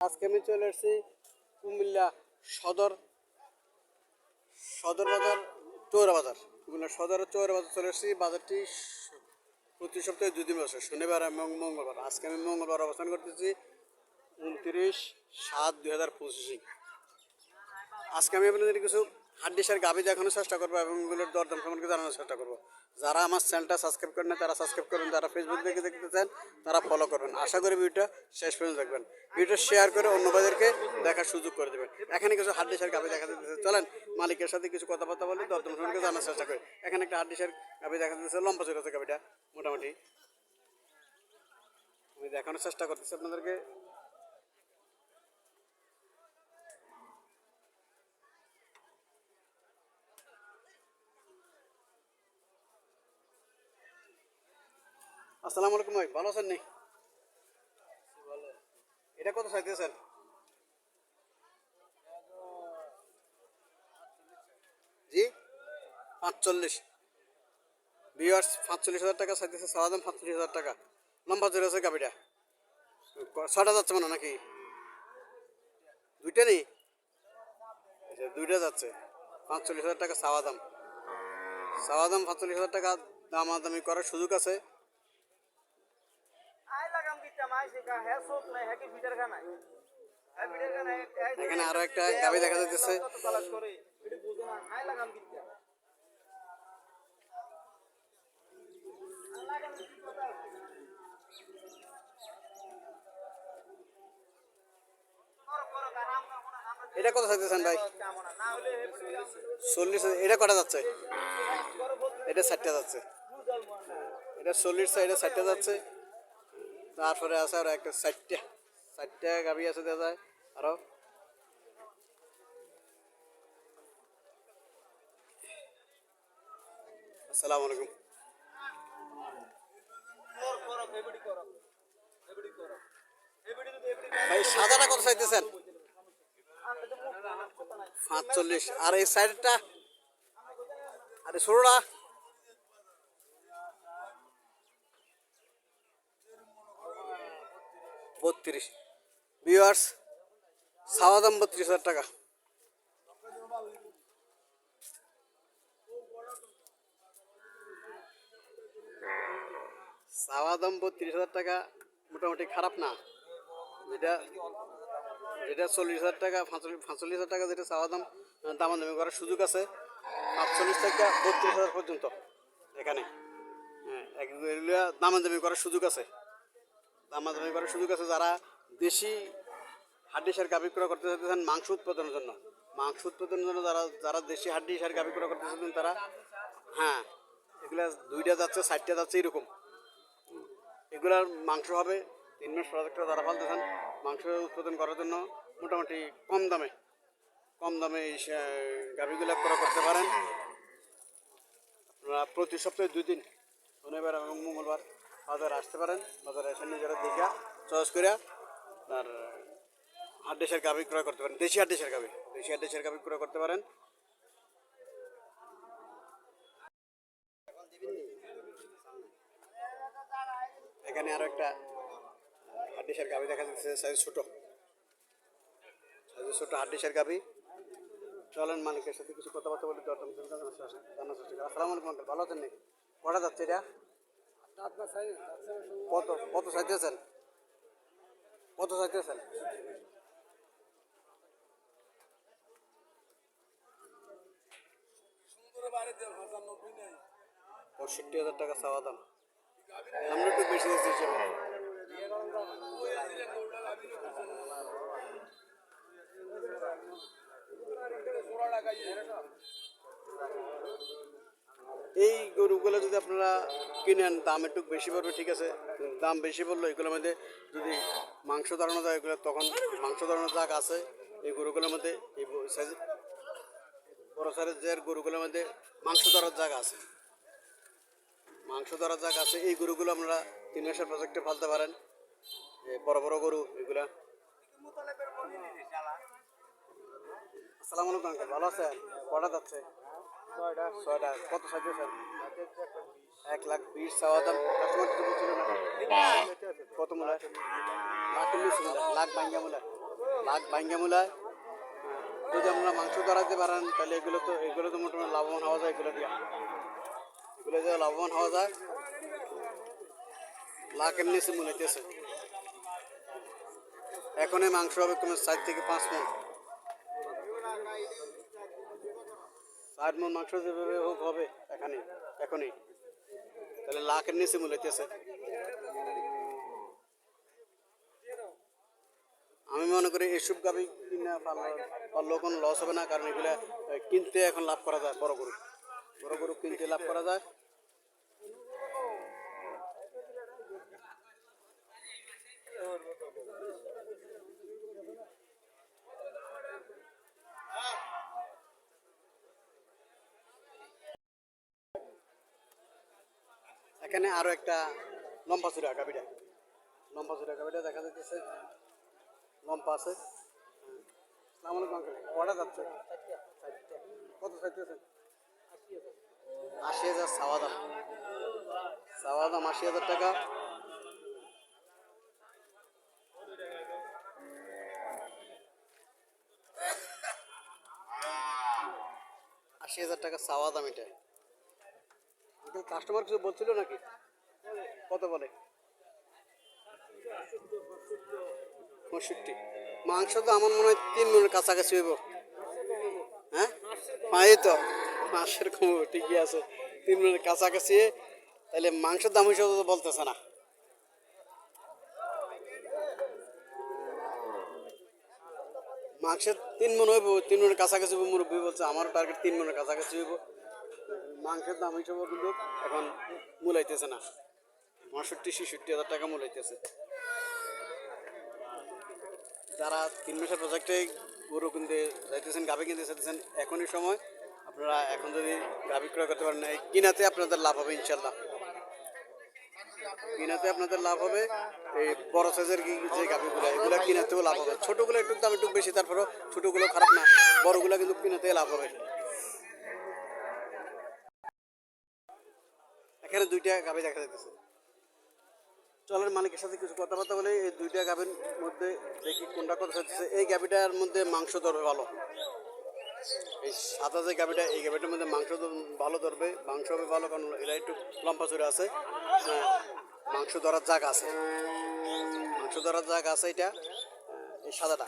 আজকে আমি চলে এসেছি কুমিল্লা সদর সদর বাজার, চৌরা বাজার। কুমিল্লা সদর চৌরা বাজার চলে এসেছি বাজারটি প্রতি সপ্তাহে দুই দিন বসে শনিবার এবং মঙ্গলবার। আজকে আমি মঙ্গলবার অবস্থান করতেছি উনত্রিশ সাত দুই হাজার পঁচিশে আজকে আমি আপনাদের কিছু হাড্ডিসার গাভি দেখানোর চেষ্টা করব এবং এগুলোর দরদাম সম্পর্কে জানানোর চেষ্টা করব। যারা আমার চ্যানেলটা সাবস্ক্রাইব করেন তারা সাবস্ক্রাইব করবেন যারা ফেসবুক থেকে দেখতে চান তারা ফলো করবেন আশা করি ভিডিওটা শেষ পর্যন্ত দেখবেন। ভিডিওটা শেয়ার করে অন্য ভাইদেরকে দেখার সুযোগ করে দেবেন। এখানে কিছু হাড্ডিসার গাভি দেখা দিতেছে চলেন, মালিকের সাথে কিছু কথাবার্তা বলি দরদাম সম্পর্কে জানার চেষ্টা করি। এখানে একটা হাড্ডিসার গাভি দেখা দিতেছে লম্বা ছিল আছে গাভিটা মোটামুটি। আমি দেখানোর চেষ্টা করতেছি আপনাদেরকে। আসসালামু আলাইকুম ভাই, ভালো আছেন নি? এটা কত চাইতেছেন জি, পাঁচচল্লিশ। বিয়ার্স পাঁচচল্লিশ হাজার টাকা চাইতেছে সারা দাম পাঁচচল্লিশ হাজার টাকা। লম্বা জোরে আছে গাবিটা ছটা যাচ্ছে মানে নাকি? দুইটা নেই? আচ্ছা দুইটা যাচ্ছে। পাঁচচল্লিশ হাজার টাকা সাওয়া দাম। সাওয়া দাম পাঁচচল্লিশ হাজার টাকা, দামাদামি করার সুযোগ আছে। এখানে আরও একটা গাবি দেখা যাচ্ছে এটা কত চাইতেছেন ভাই চল্লিশ এটা কটা যাচ্ছে এটা ষাটটা যাচ্ছে এটা চল্লিশ এটা ষাটটা যাচ্ছে তারপরে আছে আর একটা ষাটটা ষাটটা গাভি আছে দেখা যায়। আরও। আসসালামু আলাইকুম। ভাই, সাদাটা কত চাইতেছেন? পাঁচচল্লিশ। আর এই সাইডটা? আরে ষোলোটা বত্রিশ। ভিউয়ার্স সাওয়া দাম বত্রিশ হাজার টাকা। সাওয়া দাম বত্রিশ হাজার টাকা মোটামুটি খারাপ না। যেটা যেটা চল্লিশ হাজার টাকা, পাঁচচল্লিশ হাজার টাকা যেটা চাওয়া দাম দামাদামি করার সুযোগ আছে পাঁচচল্লিশ থেকে বত্রিশ হাজার পর্যন্ত এখানে। হ্যাঁ এগুলো দামাদামি করার সুযোগ আছে। দামাদামি করার সুযোগ আছে যারা দেশি হাড্ডি সার গাভি ক্রয় করতে চাইতেছেন মাংস উৎপাদনের জন্য। মাংস উৎপাদনের জন্য যারা যারা দেশি হাড্ডি সার গাভি ক্রয় করতে চাইতেছেন তারা হ্যাঁ এগুলা দুইটা যাচ্ছে ষাটটা যাচ্ছে এরকম। এগুলার মাংস হবে, তিন মাস প্রজেক্টটা যারা ফালতেছেন মাংস উৎপাদন করার জন্য মোটামুটি কম দামে কম দামে এই গাভীগুলো ক্রয় করতে পারেন। প্রতি সপ্তাহে দুই দিন, শনিবার এবং মঙ্গলবার বাজারে আসতে পারেন, বাজারে এসে নিজেরা দেখা চয়েস করে আর হাট দেশের গাভী ক্রয় করতে পারেন, দেশি হাট দেশের গাভী, দেশি হাট দেশের গাভী ক্রয় করতে পারেন। এখানে আরও একটা হাড্ডিসার গাভি দেখা যাচ্ছে সাইজ ছোট। সাইজ ছোট হাড্ডিসার গাভি। চলেন মালিকের সাথে কিছু কথাবার্তা বলে, দরদাম জানার চেষ্টা করি আসসালামু আলাইকুম ভালো আছেন নাকি? কটা যাচ্ছে এটা? কত কত চাইতেছেন কত চাইতেছেন পঁয়ষট্টি হাজার টাকা চাওয়া দাম। আমরা একটু বেশি দিচ্ছি হিসেবে এই গরুগুলো যদি আপনারা কিনেন দাম একটু বেশি পড়বে, ঠিক আছে? দাম বেশি পড়ল এগুলোর মধ্যে যদি মাংস দাঁড়ানো যায় এগুলো, তখন মাংস দাঁড়ানোর জাগ আছে এই গরুগুলোর মধ্যে, এই size- বড় সাইজের যে গরুগুলোর মধ্যে মাংস ধরার জায়গা আছে। মাংস ধরার জায়গা আছে, এই গরুগুলো আপনারা তিন মাসের প্রজেক্টে ফালতে পারেন। বড় বড় গরু এগুলা। আসসালামু আলাইকুম ভালো আছেন? কটা যাচ্ছে? ছয়টা। ছয়টা। কত সাইজেছেন এক লাখ বিশ চাওয়া কত মূল্য লাখ উনিশ মূল্য লাখ ভাঙ্গা মূল্য লাখ ভাঙ্গা মূলায় যদি আপনারা মাংস ধরাতে পারেন, তাহলে এগুলো তো এগুলো তো মোটামুটি লাভবান হওয়া যায়, এগুলো দিয়ে। এগুলো দিয়ে লাভবান হওয়া যায়, লাখ এমনি সে মনে হইতেছে এখন এই মাংস হবে কমে চার থেকে পাঁচ মন। চার মন মাংস যেভাবে হোক হবে এখানে। এখনই। তাহলে লাখের নিচে মূল হইতেছে। আমি মনে করি এসব গাবি কিনা পারলেও কোনো লস হবে না, কারণ এগুলো কিনতে এখন লাভ করা যায়, বড় গরু। বড় গরু কিনতে লাভ করা যায়। এখানে আরও একটা লম্বা চূড়া গাবিটা লম্বা চূড়া গাবিটা দেখা যাচ্ছে লম্বা আছে। কটা যাচ্ছে? আশি হাজার আশি হাজার টাকা। আশি হাজার টাকা সাওয়া দাম এটা। কাস্টমার কিছু বলছিল নাকি? কত বলে? মাংস তো আমার মনে হয় তিন মনের কাছাকাছি হইব। হ্যাঁ? তো। মাসের কম ঠিকই আছে। তিন মনের কাছাকাছি। তাহলে মাংসের দাম হিসাবে তো বলতেছে না। মাংসের তিন মন হইব, তিন মনের কাছাকাছি মুরব্বী বলছে। আমার টার্গেট তিন মনের কাছাকাছি হইব। মাংসের দাম হিসাবে কিন্তু এখন মূলাইতেছে না। পঁয়ষট্টি, ছেষট্টি হাজার টাকা মূলাইতেছে। যারা তিন মাসের প্রজেক্টে গরু কিনতে যাইতেছেন, গাভি কিনতে চাইতেছেন এখনই সময়। আপনারা এখন যদি গাভি ক্রয় করতে পারেন, এই কিনাতে আপনাদের লাভ হবে ইনশাল্লাহ কিনাতে আপনাদের লাভ হবে, এই বড় সাইজের যে গাভিগুলো, এগুলো কিনাতেও লাভ হবে। ছোটোগুলো একটু দাম একটু বেশি, তারপরেও ছোটোগুলো খারাপ না, বড়গুলো কিন্তু কিনাতে লাভ হবে। এখানে দুইটা গাভি দেখা যাইতেছে। চলের মালিকের সাথে কিছু কথাবার্তা বলে এই দুইটা গাভির মধ্যে দেখি কোনটা কথা হচ্ছে এই গাভিটার মধ্যে মাংস ধরবে ভালো। এই সাদা যে গাভিটা এই গাভিটার মধ্যে মাংস ভালো ধরবে। মাংস হবে ভালো কারণ এরা একটু লম্বা চুরে আছে। হ্যাঁ, মাংস ধরার জায়গা আছে। মাংস ধরার জায়গা আছে এটা এই সাদাটা।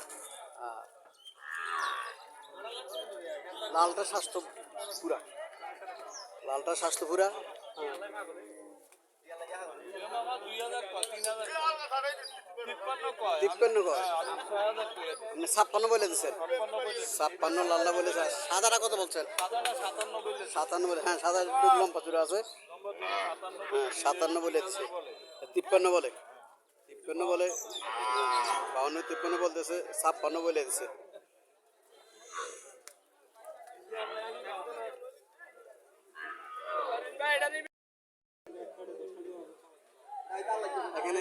লালটা স্বাস্থ্য পুরা। লালটা স্বাস্থ্য পুরা। ছাপ্পান্ন বলে দিচ্ছেন ছাপ্পান্ন লাল্লা বলে সাদাটা কত বলছেন? সাতান্ন বলে হ্যাঁ সাদা লম্বা চূড়া আছে। হ্যাঁ সাতান্ন বলে দিচ্ছে তিপ্পান্ন বলে। তিপ্পান্ন বলে। বাউন্ন, তিপ্পান্ন বলতেছে, ছাপ্পান্ন বলে দিচ্ছে এখানে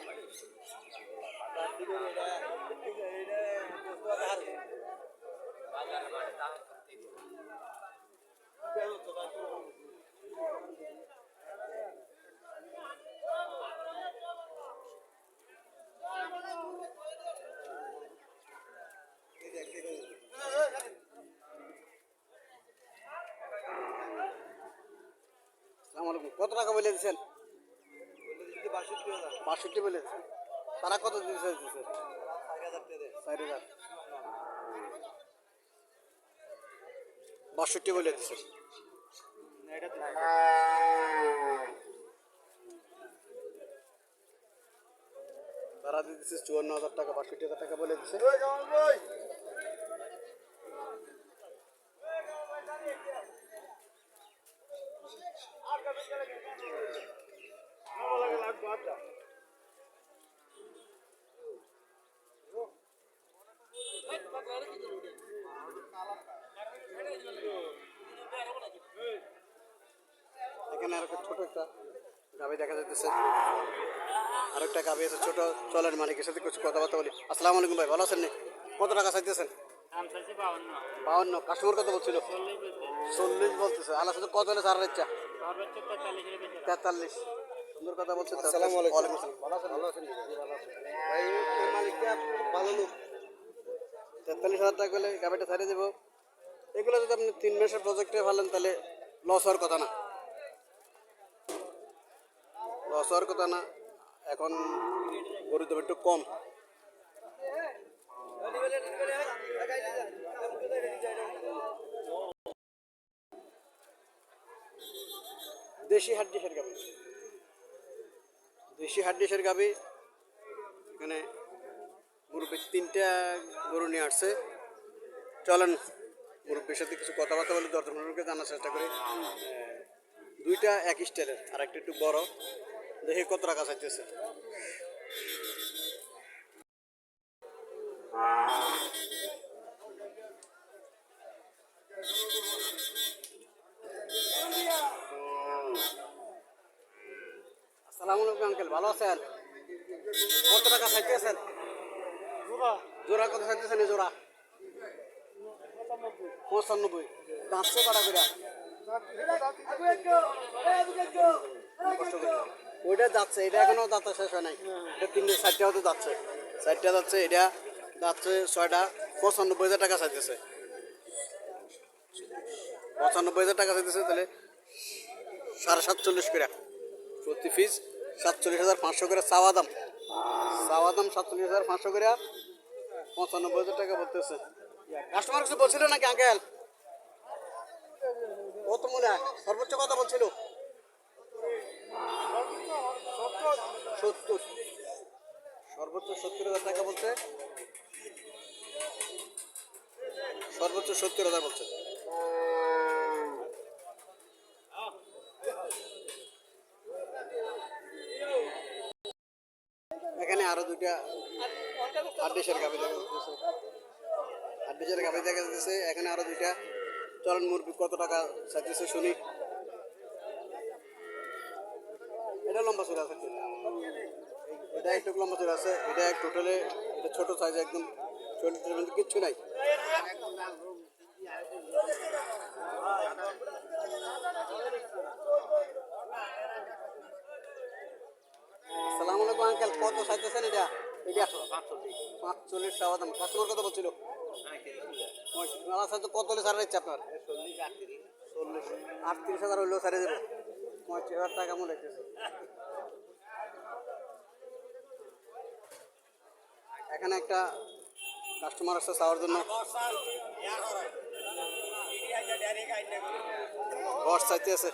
কত টাকা বলে দিচ্ছেন বাষট্টি বলে তারা কত চাইতেছে চার হাজার। বাষট্টি বলে দিচ্ছে তারা দিতেছে চুয়ান্ন হাজার টাকা বাষট্টি হাজার টাকা বলে দিচ্ছে গাবি দেখা যাচ্ছে আর একটা গাবি আছে ছোট চলেন মালিকের সাথে কিছু কথাবার্তা বলি। আসসালামু আলাইকুম ভাই ভালো আছেন কত টাকা চাইতেছেন? বাউন্ন। কাস্টমার কত বলছিল? চল্লিশ বলতেছে। আল্লাহ সাথে কত হলে সারার ইচ্ছা তেতাল্লিশ সুন্দর কথা বলছে আসসালামু আলাইকুম। ভালো আছেন ভালো আছেন ভালো ভাই মালিকটা ভালো লোক। তেতাল্লিশ হাজার টাকা হলে গাড়িটা ছাড়িয়ে দেবো। এগুলো যদি আপনি তিন মাসের প্রজেক্টে ফেলেন তাহলে লস হওয়ার কথা না। লস হওয়ার কথা না, এখন গরুর দাম একটু কম। দেশি হাট গাবি দেশি হাট গাবি এখানে মুরব্বী তিনটা গরু নিয়ে আসছে। চলেন, মুরব্বীর সাথে কিছু কথাবার্তা বলে দর্শক মুরব্বীকে জানার চেষ্টা করি। দুইটা এক স্টাইলের আর একটা একটু বড়। দেখি কত টাকা চাইতেছে আসসালামু আলাইকুম আঙ্কেল ভালো আছেন কত টাকা চাইতেছেন জোড়া কত চাইতেছেন এই জোড়া পঁচানব্বই দাঁতশো করে কষ্ট করে। ওইটা যাচ্ছে, এটা এখনও দাঁতা শেষ হয় নাই। এটা তিনটে চারটে হতে যাচ্ছে। চারটে যাচ্ছে, এটা যাচ্ছে ছয়টা। পঁচানব্বই হাজার টাকা চাইতেছে। পঁচানব্বই হাজার টাকা চাইতেছে, তাহলে সাড়ে সাতচল্লিশ করে। প্রতি পিস সাতচল্লিশ হাজার পাঁচশো করে চাওয়া দাম। চাওয়া দাম সাতচল্লিশ হাজার পাঁচশো করে, পঁচানব্বই হাজার টাকা বলতেছে। কাস্টমার কিছু বলছিল নাকি আঙ্কেল কত মনে হয়? সর্বোচ্চ কথা বলছিল। সত্তর। সর্বোচ্চ সত্তর হাজার টাকা বলছে। সর্বোচ্চ সত্তর হাজার বলছে। এখানে আরও দুইটা আড্ডিসের গাবি দেখা যাচ্ছে। গাবি দেখা যাচ্ছে। এখানে আরও দুইটা। চলন মুরগি কত টাকা চাইতেছে শুনি। এটা লম্বা চুল আছে। এটা একটু লম্বা চুল আছে, এটা এক টোটালে এটা ছোট সাইজ একদম চল্লিশের মধ্যে কিচ্ছু নাই। কত চাইতেছেন এটা? কত ইচ্ছে আপনার? আটত্রিশ হাজার হইলেও সারে দেবে। পঁয়ত্রিশ হাজার টাকা মনে রেখেছে এখানে একটা কাস্টমার আসছে চাওয়ার জন্য। ঘর চাইতে আছে